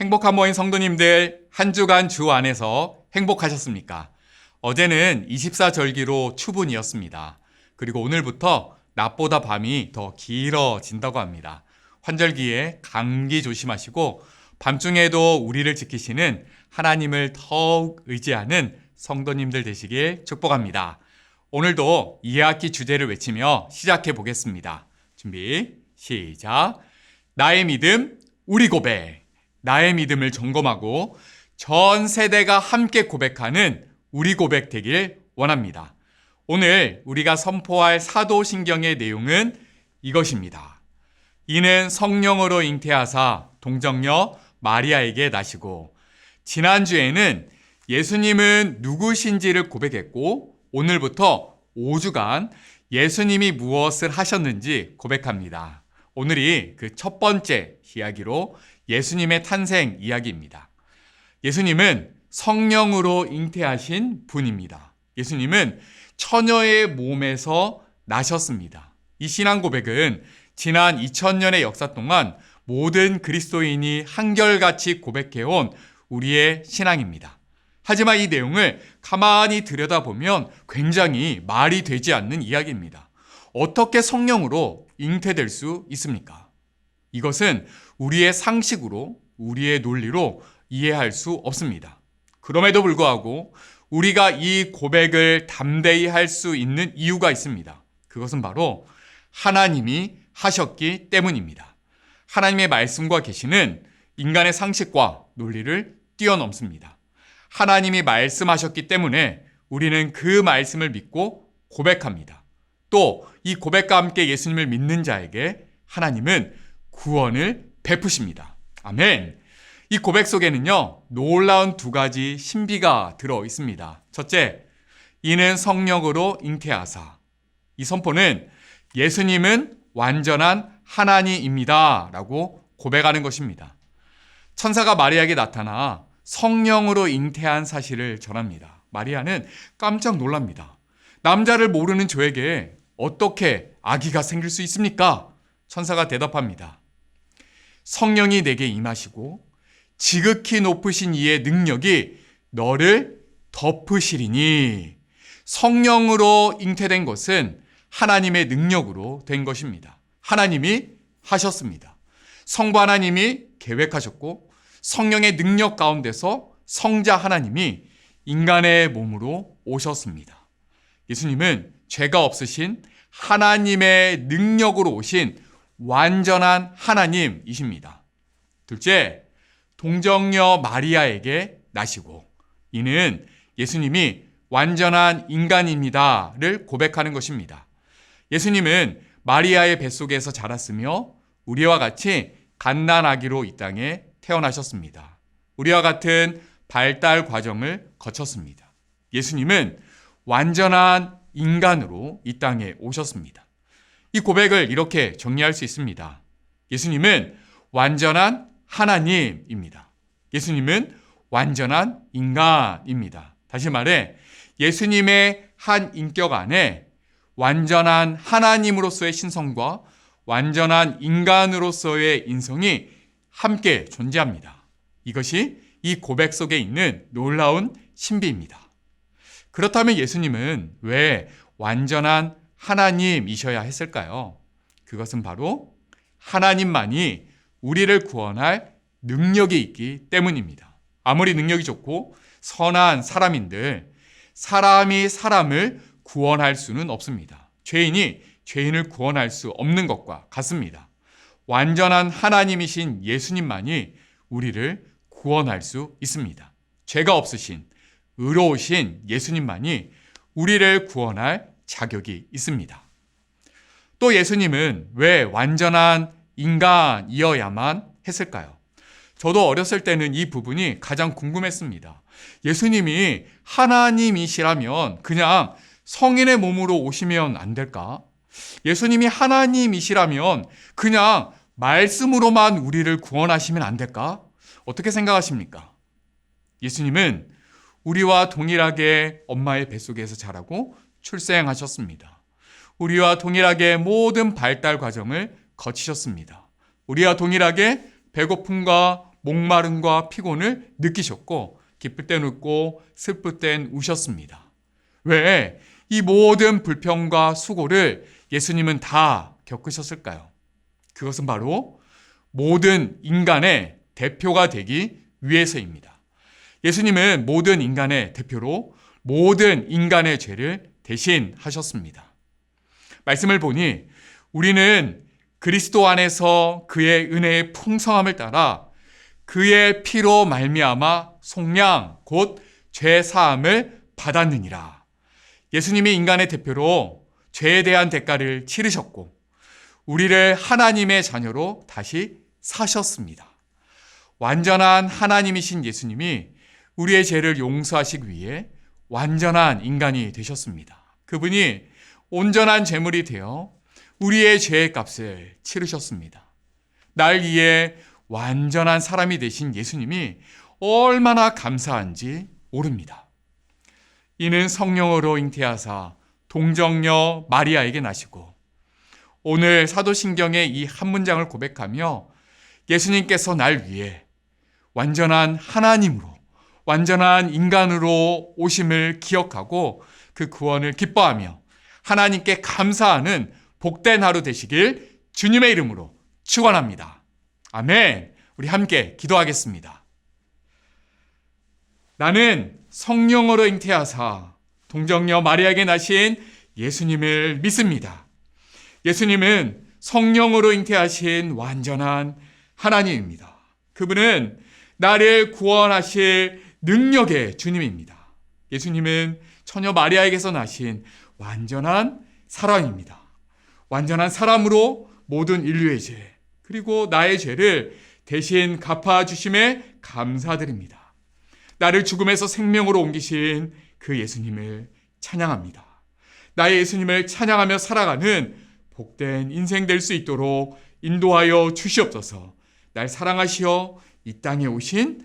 행복한 모임 성도님들 한 주간 주 안에서 행복하셨습니까? 어제는 24절기로 추분이었습니다. 그리고 오늘부터 낮보다 밤이 더 길어진다고 합니다. 환절기에 감기 조심하시고 밤중에도 우리를 지키시는 하나님을 더욱 의지하는 성도님들 되시길 축복합니다. 오늘도 이해학기 주제를 외치며 시작해 보겠습니다. 준비, 시작. 나의 믿음, 우리 고백. 나의 믿음을 점검하고 전 세대가 함께 고백하는 우리 고백 되길 원합니다. 오늘 우리가 선포할 사도신경의 내용은 이것입니다. 이는 성령으로 잉태하사 동정녀 마리아에게 나시고 지난주에는 예수님은 누구신지를 고백했고 오늘부터 5주간 예수님이 무엇을 하셨는지 고백합니다. 오늘이 그 첫 번째 이야기로 예수님의 탄생 이야기입니다. 예수님은 성령으로 잉태하신 분입니다. 예수님은 처녀의 몸에서 나셨습니다. 이 신앙 고백은 지난 2000년의 역사 동안 모든 그리스도인이 한결같이 고백해온 우리의 신앙입니다. 하지만 이 내용을 가만히 들여다보면 굉장히 말이 되지 않는 이야기입니다. 어떻게 성령으로 잉태될 수 있습니까? 이것은 우리의 상식으로, 우리의 논리로 이해할 수 없습니다. 그럼에도 불구하고 우리가 이 고백을 담대히 할 수 있는 이유가 있습니다. 그것은 바로 하나님이 하셨기 때문입니다. 하나님의 말씀과 계시는 인간의 상식과 논리를 뛰어넘습니다. 하나님이 말씀하셨기 때문에 우리는 그 말씀을 믿고 고백합니다. 또 이 고백과 함께 예수님을 믿는 자에게 하나님은 구원을 베푸십니다. 아멘. 이 고백 속에는요, 놀라운 두 가지 신비가 들어 있습니다. 첫째, 이는 성령으로 잉태하사. 이 선포는 예수님은 완전한 하나님입니다. 라고 고백하는 것입니다. 천사가 마리아에게 나타나 성령으로 잉태한 사실을 전합니다. 마리아는 깜짝 놀랍니다. 남자를 모르는 저에게 어떻게 아기가 생길 수 있습니까? 천사가 대답합니다. 성령이 내게 임하시고 지극히 높으신 이의 능력이 너를 덮으시리니 성령으로 잉태된 것은 하나님의 능력으로 된 것입니다. 하나님이 하셨습니다. 성부 하나님이 계획하셨고 성령의 능력 가운데서 성자 하나님이 인간의 몸으로 오셨습니다. 예수님은 죄가 없으신 하나님의 능력으로 오신 완전한 하나님이십니다. 둘째, 동정녀 마리아에게 나시고 이는 예수님이 완전한 인간입니다를 고백하는 것입니다. 예수님은 마리아의 뱃속에서 자랐으며 우리와 같이 갓난아기로 이 땅에 태어나셨습니다. 우리와 같은 발달 과정을 거쳤습니다. 예수님은 완전한 인간으로 이 땅에 오셨습니다. 이 고백을 이렇게 정리할 수 있습니다. 예수님은 완전한 하나님입니다. 예수님은 완전한 인간입니다. 다시 말해, 예수님의 한 인격 안에 완전한 하나님으로서의 신성과 완전한 인간으로서의 인성이 함께 존재합니다. 이것이 이 고백 속에 있는 놀라운 신비입니다. 그렇다면 예수님은 왜 완전한 하나님이셔야 했을까요? 그것은 바로 하나님만이 우리를 구원할 능력이 있기 때문입니다. 아무리 능력이 좋고 선한 사람인들, 사람이 사람을 구원할 수는 없습니다. 죄인이 죄인을 구원할 수 없는 것과 같습니다. 완전한 하나님이신 예수님만이 우리를 구원할 수 있습니다. 죄가 없으신 의로우신 예수님만이 우리를 구원할 자격이 있습니다. 또 예수님은 왜 완전한 인간이어야만 했을까요? 저도 어렸을 때는 이 부분이 가장 궁금했습니다. 예수님이 하나님이시라면 그냥 성인의 몸으로 오시면 안 될까? 예수님이 하나님이시라면 그냥 말씀으로만 우리를 구원하시면 안 될까? 어떻게 생각하십니까? 예수님은 우리와 동일하게 엄마의 뱃속에서 자라고 출생하셨습니다. 우리와 동일하게 모든 발달 과정을 거치셨습니다. 우리와 동일하게 배고픔과 목마름과 피곤을 느끼셨고 기쁠 땐 웃고 슬플 땐 우셨습니다. 왜 이 모든 불평과 수고를 예수님은 다 겪으셨을까요? 그것은 바로 모든 인간의 대표가 되기 위해서입니다. 예수님은 모든 인간의 대표로 모든 인간의 죄를 대신 하셨습니다. 말씀을 보니 우리는 그리스도 안에서 그의 은혜의 풍성함을 따라 그의 피로 말미암아 속량 곧 죄 사함을 받았느니라. 예수님이 인간의 대표로 죄에 대한 대가를 치르셨고 우리를 하나님의 자녀로 다시 사셨습니다. 완전한 하나님이신 예수님이 우리의 죄를 용서하시기 위해 완전한 인간이 되셨습니다. 그분이 온전한 제물이 되어 우리의 죄의 값을 치르셨습니다. 날 위해 완전한 사람이 되신 예수님이 얼마나 감사한지 모릅니다. 이는 성령으로 잉태하사 동정녀 마리아에게 나시고 오늘 사도신경의 이 한 문장을 고백하며 예수님께서 날 위해 완전한 하나님으로 완전한 인간으로 오심을 기억하고 그 구원을 기뻐하며 하나님께 감사하는 복된 하루 되시길 주님의 이름으로 축원합니다. 아멘. 우리 함께 기도하겠습니다. 나는 성령으로 잉태하사 동정녀 마리아에게 나신 예수님을 믿습니다. 예수님은 성령으로 잉태하신 완전한 하나님입니다. 그분은 나를 구원하실 능력의 주님입니다. 예수님은 처녀 마리아에게서 나신 완전한 사람입니다. 완전한 사람으로 모든 인류의 죄, 그리고 나의 죄를 대신 갚아주심에 감사드립니다. 나를 죽음에서 생명으로 옮기신 그 예수님을 찬양합니다. 나의 예수님을 찬양하며 살아가는 복된 인생 될 수 있도록 인도하여 주시옵소서. 날 사랑하시어 이 땅에 오신